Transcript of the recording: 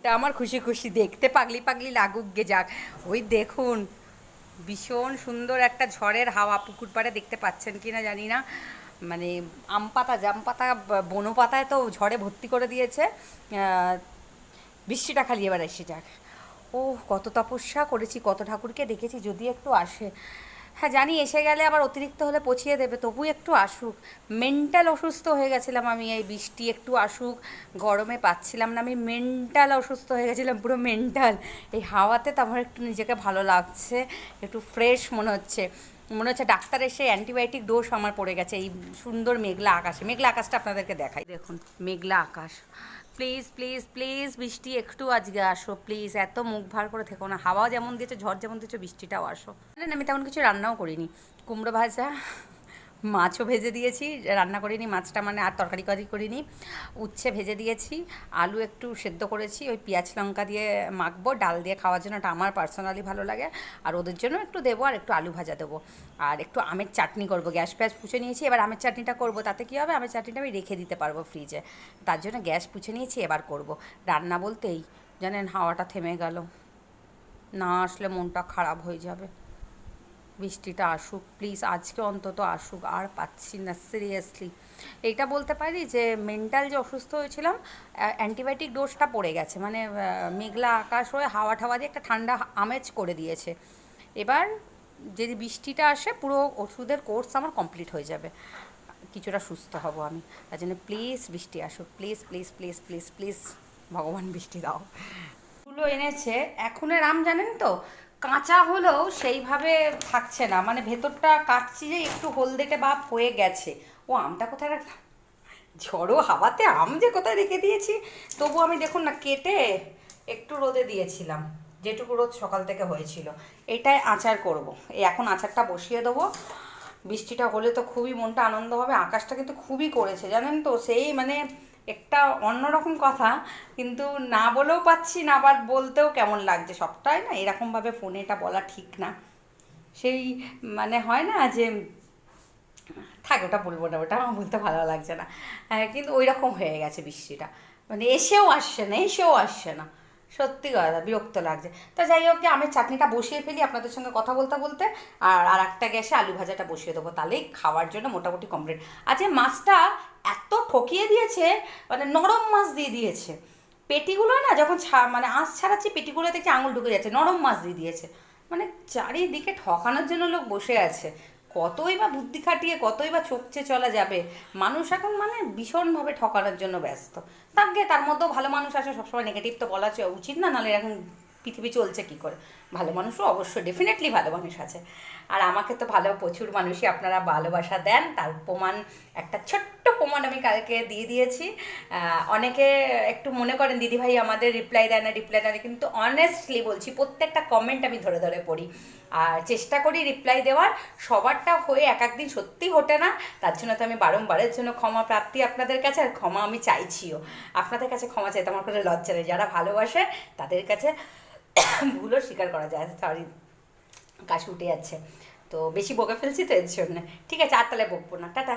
মনটা আমার খুশি খুশি, দেখতে পাগলি পাগলি লাগুক গে যাক। ওই দেখুন, ভীষণ সুন্দর একটা ঝড়ের হাওয়া, পুকুর পাড়ে দেখতে পাচ্ছেন কি না জানি না। মানে আম পাতা, জাম পাতা বনো পাতায় তো ঝড়ে ভর্তি করে দিয়েছে। বৃষ্টিটা খালি এবার এসে যাক। ও কত তপস্যা করেছি, কত ঠাকুরকে দেখেছি, যদি একটু আসে। হ্যাঁ জানি, এসে গেলে আবার অতিরিক্ত হলে পচিয়ে দেবে। তবু একটু আসুক। মেন্টাল অসুস্থ হয়ে গেছিলাম আমি, এই বৃষ্টি একটু আসুক। গরমে পাচ্ছিলাম না, আমি মেন্টাল অসুস্থ হয়ে গেছিলাম, পুরো মেন্টাল এই হাওয়াতে তো আমার একটু নিজেকে ভালো লাগছে, একটু ফ্রেশ মনে হচ্ছে। মনে হচ্ছে ডাক্তার এসে অ্যান্টিবায়োটিক ডোজ আমার পড়ে গেছে, এই সুন্দর মেঘলা আকাশে। মেঘলা আকাশটা আপনাদেরকে দেখাই। দেখুন, মেঘলা আকাশ। প্লিজ প্লিজ প্লিজ বৃষ্টি একটু আজকে আসো প্লিজ এত মুখ ভার করে থেকো না। হাওয়া যেমন দিয়েছে, ঝড় যেমন দিয়েছে, বৃষ্টিটাও আসো। আমি তেমন কিছু রান্নাও করিনি। কুমড়ো ভাজা মাছও ভেজে দিয়েছি, রান্না করিনি, মাছটা মানে আর তরকারি করি করিনি, উচ্ছে ভেজে দিয়েছি, আলু একটু সেদ্ধ করেছি, ওই পেঁয়াজ লঙ্কা দিয়ে মাখবো, ডাল দিয়ে খাওয়ার জন্য ওটা আমার পার্সোনালি ভালো লাগে, আর ওদের জন্য একটু দেবো আর একটু আলু ভাজা দেবো, আর একটু আমের চাটনি করব, গ্যাস ফ্যাস পুছে নিয়েছি, এবার আমের চাটনিটা করব, তাতে কী হবে, আমের চাটনিটা আমি রেখে দিতে পারব ফ্রিজে তার জন্য গ্যাস পুছে নিয়েছি, এবার করব, রান্না বলতেই, জানেন হাওয়াটা থেমে গেল, না আসলে মনটা খারাপ হয়ে যাবে। বৃষ্টিটা আসুক প্লিজ আজকে অন্তত আসুক, আর পাচ্ছি না সিরিয়াসলি এটা বলতে পারি যে মেন্টাল যে অসুস্থ হয়েছিলাম অ্যান্টিবায়োটিক ডোজটা পড়ে গেছে মানে মেঘলা আকাশ হয়ে হাওয়া ঠাওয়া দিয়ে একটা ঠান্ডা আমেজ করে দিয়েছে। এবার যদি বৃষ্টিটা আসে, পুরো ওষুধের কোর্স আমার কমপ্লিট হয়ে যাবে। কিছুটা সুস্থ হব আমি। তার জন্য প্লিজ বৃষ্টি আসুক please please please please please ভগবান বৃষ্টি দাও। ফুলও এনেছে এখনের আম জানেন তো? কাঁচা হলেও সেইভাবে থাকছে না। মানে ভেতরটা কাটছি যে একটু হলদেটে ভাব হয়ে গেছে। ও আমটা কোথায় রাখলাম? ঝড়ো হাওয়াতে আম যে কোথায় রেখে দিয়েছি? তবু আমি দেখুন না, কেটে একটু রোদে দিয়েছিলাম। যেটুকু রোদ সকাল থেকে হয়েছিল। এটাই আচার করব। এই এখন আচারটা বসিয়ে দেবো। বৃষ্টিটা হলে তো খুবই মনটা আনন্দ হবে। আকাশটা কিন্তু খুবই করেছে। জানেন তো, সেই মানে একটা অন্যরকম কথা, কিন্তু না বলেও পাচ্ছি, না আবার বলতেও কেমন লাগছে? সবটাই না এরকমভাবে ফোনে এটা বলা ঠিক না। সেই মানে হয় না যে, থাক ওটা বলব না, ওটা আমার বলতে ভালো লাগছে না। হ্যাঁ কিন্তু ওই রকম হয়ে গেছে বৃষ্টিটা। মানে এসেও আসছে না, এসেও আসছে না। সত্যি কথা, বিরক্ত লাগছে। তো যাই হোক যে আমের চাটনিটা বসিয়ে ফেলি আপনাদের সঙ্গে কথা বলতে বলতে, আর আর একটা গ্যাসে আলু ভাজাটা বসিয়ে দেবো। তাহলেই খাওয়ার জন্য মোটামুটি কমপ্লিট আজকে মাছটা এত ঠকিয়ে দিয়েছে মানে নরম মাছ দিয়ে দিয়েছে। পেটিগুলো না যখন মানে আঁশ ছাড়াচ্ছি, পেটিগুলো দেখছি আঙুল ঢুকে যাচ্ছে, নরম মাছ দিয়ে দিয়েছে। মানে চারিদিকে ঠকানোর জন্য লোক বসে আছে। কতই বা বুদ্ধি খাটিয়ে, কতই বা চোখছে চলা যাবে। মানুষ এখন মানে ভীষণভাবে ঠকানোর জন্য ব্যস্ত। তাকে তার মধ্যেও ভালো মানুষ আছে, সবসময় নেগেটিভ তো বলা উচিত না, নাহলে এখন পৃথিবী চলছে কি করে? ভালো মানুষও অবশ্যই ডেফিনেটলি ভালো মানুষ আছে। আর আমাকে তো ভালো প্রচুর মানুষই আপনারা ভালোবাসা দেন, তার প্রমাণ, একটা ছোট্ট প্রমাণ আমি কালকে দিয়ে দিয়েছি। অনেকে একটু মনে করেন দিদিভাই আমাদের রিপ্লাই দেয় না রিপ্লাই দেয় না। কিন্তু অনেস্টলি বলছি, প্রত্যেকটা কমেন্ট আমি ধরে ধরে পড়ি। আর চেষ্টা করি রিপ্লাই দেওয়ার। সবারটা হয়ে এক একদিন সত্যি ওঠে না। তার জন্য তো আমি বারংবারের জন্য ক্ষমা প্রাপ্তি আপনাদের কাছে, আর ক্ষমা আমি চাইছিও। আপনাদের কাছে ক্ষমা চাইতে আমার কোনো লজ্জা নেই। যারা ভালোবাসে, তাদের কাছে ভুলও স্বীকার করা যায়। সরি কাশি উঠে যাচ্ছে। তো বেশি বকে ফেলছি তো এর জন্য। ঠিক আছে, আর তাহলে বকবো না। টাটা।